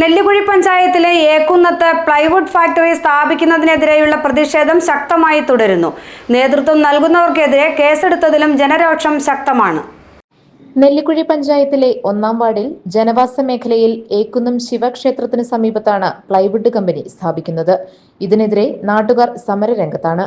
നെല്ലിക്കുഴി പഞ്ചായത്തിലെ ഏക്കുന്നത്ത് plywood factory സ്ഥാപിക്കുന്നതിനെതിരെയുള്ള പ്രതിഷേധം ശക്തമായി തുടരുന്നു. നേതൃത്വം നൽകുന്നവർക്കെതിരെ കേസെടുത്തതിലും ജനരോക്ഷം ശക്തമാണ്. നെല്ലിക്കുഴി പഞ്ചായത്തിലെ ഒന്നാം വാർഡിൽ ജനവാസ മേഖലയിൽ ഏക്കുന്നം ശിവക്ഷേത്രത്തിന് സമീപത്താണ് പ്ലൈവുഡ് കമ്പനി സ്ഥാപിക്കുന്നത്. ഇതിനെതിരെ നാട്ടുകാർ സമരരംഗത്താണ്.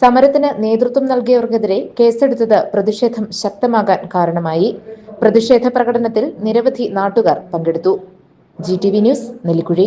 സമരത്തിന് നേതൃത്വം നൽകിയവർക്കെതിരെ കേസെടുത്തത് പ്രതിഷേധം ശക്തമാകാൻ കാരണമായി. പ്രതിഷേധ പ്രകടനത്തിൽ നിരവധി നാട്ടുകാർ പങ്കെടുത്തു. G T V news Nellikuzhi.